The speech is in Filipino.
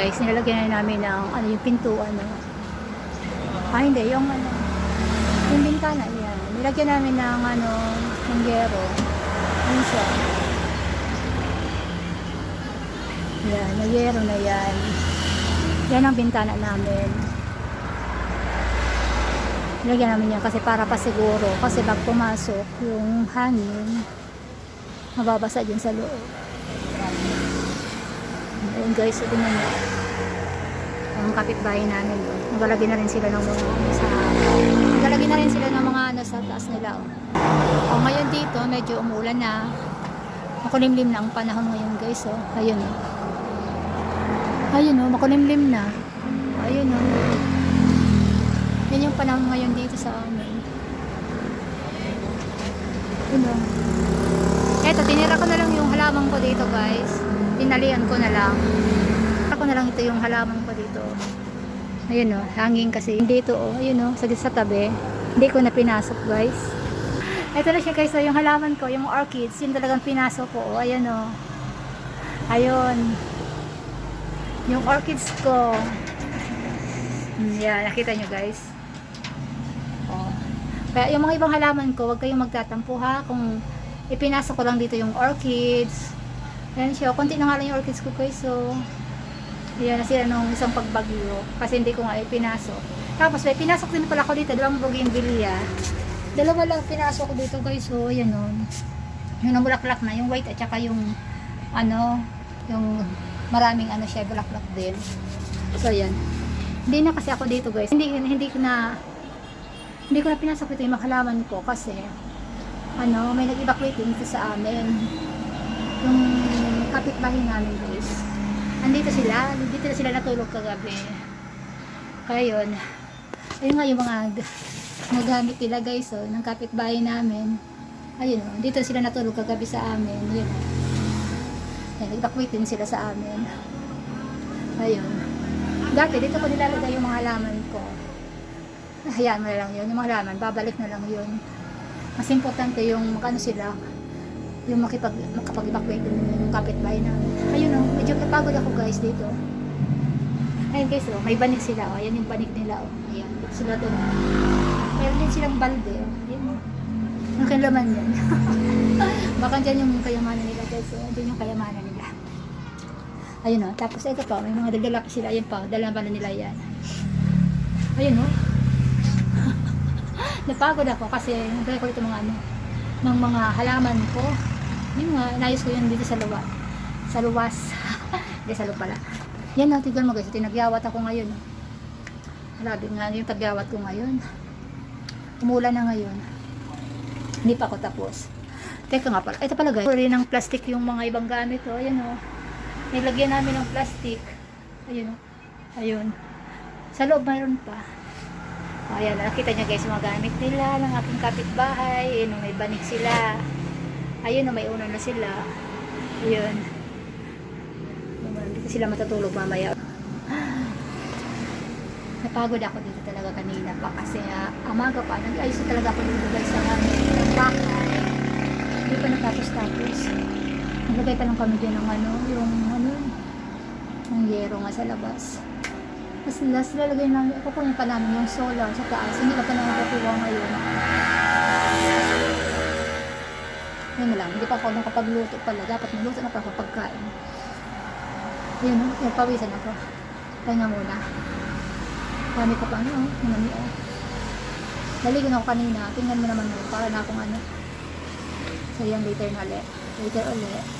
Guys, nilalagyan na namin ng ano yung pintuan. No? Ah, hindi. Yung ano, yung bintana. Yan. Nilagyan namin ng ano, hinggero. Yun siya. Yan, nagyero na yan. Yan ang bintana namin. Nilagyan namin yan kasi para pa siguro. Kasi pag pumasok yung hangin, mababasa dyan sa loob. Ayun guys, so tingnan nyo. Ang kapitbahay namin. Oh. Nagalagay na rin sila ng mga ano sa... Nagalagay na rin sila ng mga ano sa taas nila. Oh. Oh, ngayon dito, medyo umulan na. Makulimlim na ang panahon ngayon guys. Oh. Ayun oh. Ayun oh, makulimlim na. Ayun oh. Yan yung panahon ngayon dito sa amin. Ayun oh. Eto, tinira ko na lang yung halaman ko dito guys. Tinalian ko na lang. Ako na lang ito yung halaman ko dito. Ayun o, hangin kasi. Dito o, ayun o, sa, sa tabi. Hindi ko na pinasok guys. Ito na siya guys, o, yung halaman ko, yung orchids, yun talagang pinasok ko. O, ayan o. Ayun. Yung orchids ko. Hmm, Yan, nakita nyo guys. O. Kaya yung mga ibang halaman ko, huwag kayong magtatampo ha. Kung ipinasok ko lang dito yung orchids. Ayan siya. Konti na nga lang yung orchids ko guys. So, yan na sila nung isang pagbagyo. Kasi hindi ko nga ipinasok. Tapos may pinasok din pala ko dito. Dalawang bougainvillea. Dalawa lang pinasok ko dito guys. So, yan o. Yung namulaklak na. Yung white at saka yung ano, yung maraming ano siya, bulaklak din. So, yan. Hindi na kasi ako dito guys. Hindi, hindi ko na hindi ko na pinasok ito yung makalaman ko kasi ano, may nag-evacuate din sa amin. Yung kapitbahay namin guys. Andito sila, dito na sila natulog kagabi. Kaya yun. Ayun nga yung mga g- mga gamit nila guys, oh, ng kapitbahay namin. Ayun oh, dito sila natulog kagabi sa amin. Yun. Yan, nag-evacuate din sila sa amin. Ayun. Dati, dito ko nilalagay yung mga halaman ko. Hayaan mo na lang yun. Yung mga halaman, babalik na lang yun. Mas importante yung makano sila, yung makipag, makapag-evacuate din yung kapitbahay namin. Ayun oh, medyo napagod ako guys dito. Ayun guys, oh, may banig sila. Oh. Ayan yung banig nila. Oh. Ayan, sila doon. Meron din silang balde. Oh. Ayan, oh. Ang kailaman yan. Baka dyan yung kayamanan nila guys. Oh. Dyan yung kayamanan nila. Ayun oh. Tapos ito pa, may mga dagdalaki sila. Ayun pa, dala na nila yan. Ayun oh. Napagod ako kasi nagkaya ko ito mga ano, ng mga halaman ko. Yun nga, inayos ko yun dito sa luwa. Sa luwas. Hindi sa lupa pala. Yan na, tignan mo guys. Tinagyawat ako ngayon. Grabe nga yung tagyawat ko ngayon. Umulan na ngayon. Hindi pa ako tapos. Teka nga pala. Ito pala guys. Rin ng plastic yung mga ibang gamit. Oh. Ayan oh. Nilagyan namin ng plastic. Ayun oh. Ayun. Sa loob mayroon pa. O, ayan, nakita niyo guys yung mga gamit nila ng aking kapitbahay. Ayun, may banig sila. Ayun, may uno na sila. Ayun. Hindi sila matutulog mamaya. Napagod ako dito talaga kanina pa kasi uh, amaga pa. Nag-ayos na talaga ako dito guys sa amin. Ng bahay. Hindi pa natapos-tapos. Naglagay pa lang kami dyan ng ano, yung ano, ng yero nga sa labas. Tapos last lalagay namin, kukunin pa namin yung solar sa taas. Hindi pa pa namin nakukuha ngayon. Yun lang, hindi pa ako nakapagluto pala. Dapat magluto na pa ako pagkain. Yun, yung pawisan ako. Pahinga muna. Dami ko pa ano, manami oh. Naligo na ako kanina. Tingnan mo naman mo, para na akong ano. So yan, later na ulit. Later ulit.